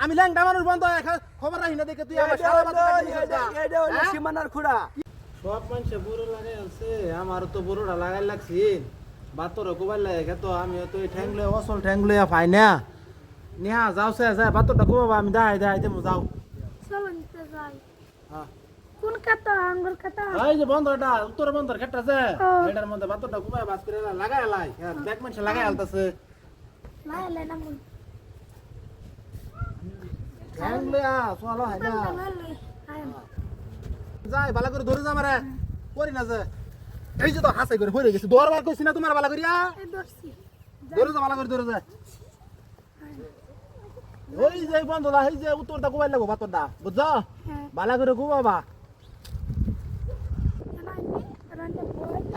আমি ল্যাংটা মানুষ বন্ধ এখন খবর রাখি না দেখে তুই আমার সারা বাদ হ্যাঁ? সীমানার খুড়া। সব মানুষে বুড়ো লাগাই আছে আমার তো বুড়োটা লাগাই লাগছি। বাতর কোবাই লাগে তো আমি তো এই ঠ্যাংলে অসল ঠ্যাংলে পাই না। নিহা যাও সে যায় বাতরটা কোবাবা আমি দাই দাই দেবো যাও। হ্যাঁ। কোন কাতা আঙ্গুর কাতা এই যে বন্ধটা উত্তর বন্ধর খেটটা আছে ও। এটার মধ্যে বাতরটা কোবাই বাস করে লাগাই লাই দেখ মানুষ লাগাই আলতাছে। না আ চলো হাই না যাই বালা করে ধরে যা মারে। করি না যে। এই যে তো হাসাই করে হয়ে গেছে। দরবার কইছি না তোমার বালা করিয়া ধরে যা বালা করে ধরে যা। ওই যে বন্ধ দা এই যে উত্তরটা কোবাই লাগবো বাতরটা বুঝছ? হ্যাঁ। বালা করে কোবাবা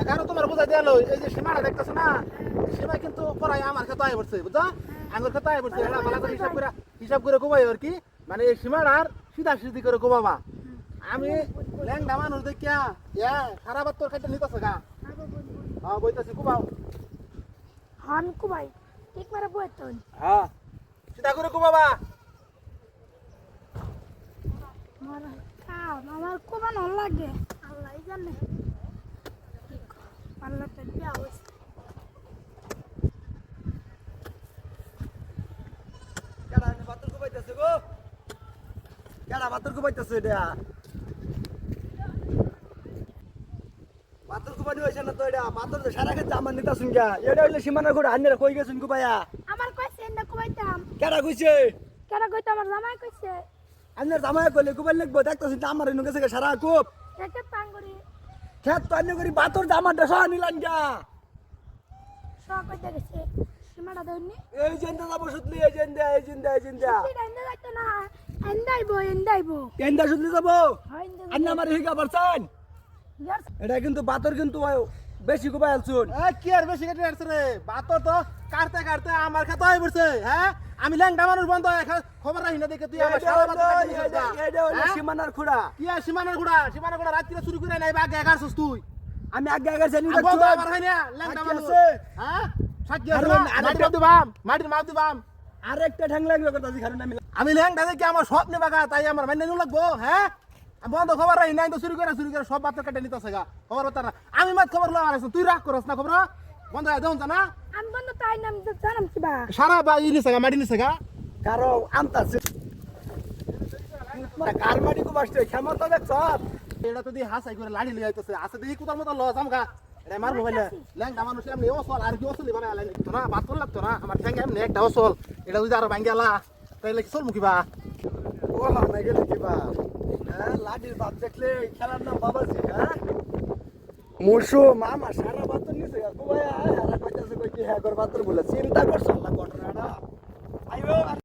এখানে তোমার বোঝাই দিয়ালো এই যে সীমাটা দেখতেছো না? সীমা কিন্তু পড়াই আমার খেতে আয় পড়ছে বুঝছ? আঙ্গুর খেতে আয় পড়ছে বালা করে হিসাব করে হিসাব করে কোবাই আর কি। মানে এই সীমাটার সিধা সিধি করে কোবাবা আমি ল্যাংডা মানুষ দেখিয়া ইয়া সারা বাত্তর খাইতে নিতেছে গা। হ্যাঁ বইতাছি কোবাও হান কো ভাই ঠিক মারা বই তো হ্যাঁ সিধা করে কোবাবা আমার কো বান লাগে। আল্লাহ জানে। আল্লাহ তো হইছে কেডা এনে বাতর কুবাইতেছে গো কেডা বাতর কুবাইতেছে এটা? বাতর কুবানি হইছে না তো এটা? বাতর তো সারা ক্ষেত্রে আমার নিতা শুন এটা হইলে সীমানার খুড়া আন্যরা কই গেছেন কুবাইয়া আমার কইছে এন্ডা কুবাইতাম কেডা কইছে? কেডা কইতো আমার জামাই কইছে? আন্যর জামাই কইলে কুবাই লাগবো দেখতেছেন তো আমার এনে সারা কুপ একে পাঙ্গুরি খেত তো আন্য করি বাতর জামাটা সহ নিলাম গা। সব কইতে গেছে। সীমাটা দেউনি এই জেন্দা যাব শুধলি এই জেন্দা এই জেন্দা এই জেন্দা। সিটা যাইতো না। এন্ডাইবো এন্ডাইবো কেন্দা শুধলি যাব? হয় আন্না আমার হিগা পারছেন এটা কিন্তু বাতর কিন্তু বেশি কুবাই আলছুন এ কি আর বেশি কেটে আসছে রে? বাতর তো কাটতে কাটতে আমার খেতে আয় পড়ছে হ্যাঁ? আমি ল্যাংটা মানুষ বন্ধ এখন খবর রাখি না দেখে তুই আমার সারা বাদ হ্যাঁ? সীমানার খুড়া। কি আর সীমানার গুড়া সীমানার রাত্রিরে চুরি করে নাই বা এগারছস তুই। আমি আগে আগে জানি আমি বন্ধ আবার হয় না ল্যাংটা সাক্ষী মানুষ? হ্যাঁ? সাক্ষী আর আছে ওই- না? আর মাটির একটা- মাপ দিবাম মাটির মাপ দিবাম। আরেকটা ঠ্যাং লাগল কথা কারণ আমি আমি ল্যাংটা দেখে আমার সব নেবা গা তাই আমার মাইনে নিউ লাগবো হ্যাঁ? বন্ধ খবর রাখি নাই তো শুরু করে চুরি করে সব বাচ্চা কেটে নিতেছে গা খবর না আমি মাত খবর লওয়া আছে তুই রাগ করস না খবর? বন্ধ হয় দেন না? আমি বন্ধ তাই নাম জানাম কিবা সারা বা ই নিছে গা মাটি নিছে গা। কারও আনতাছে। কার মাটি কুবাসতে ক্ষমতা দেখছ? এটা তো হাসাই করে লাড়ি লিয়ে আইতেছে, আছে দেখি কোথার মতো লস আমগা। এটা মার মোবাইলে। ল্যাংটা মানুষ এমনি অসল আর কি অসলি বানায় লাইন না বাত করলাম তো না আমার ঠ্যাং এমনি, একটা অসল এটা যদি আরও ভাঙ্গি আলা, তাইলে কি চল মুখিবা? ও হামে গেলে কিবা? হ্যাঁ লাডির বাপ দেখলে খেলার নাম হ্যাঁ সারা বাতর কইতাছে কই কি হ্যাঁ কর বাতর বলে, চিন্তা করছ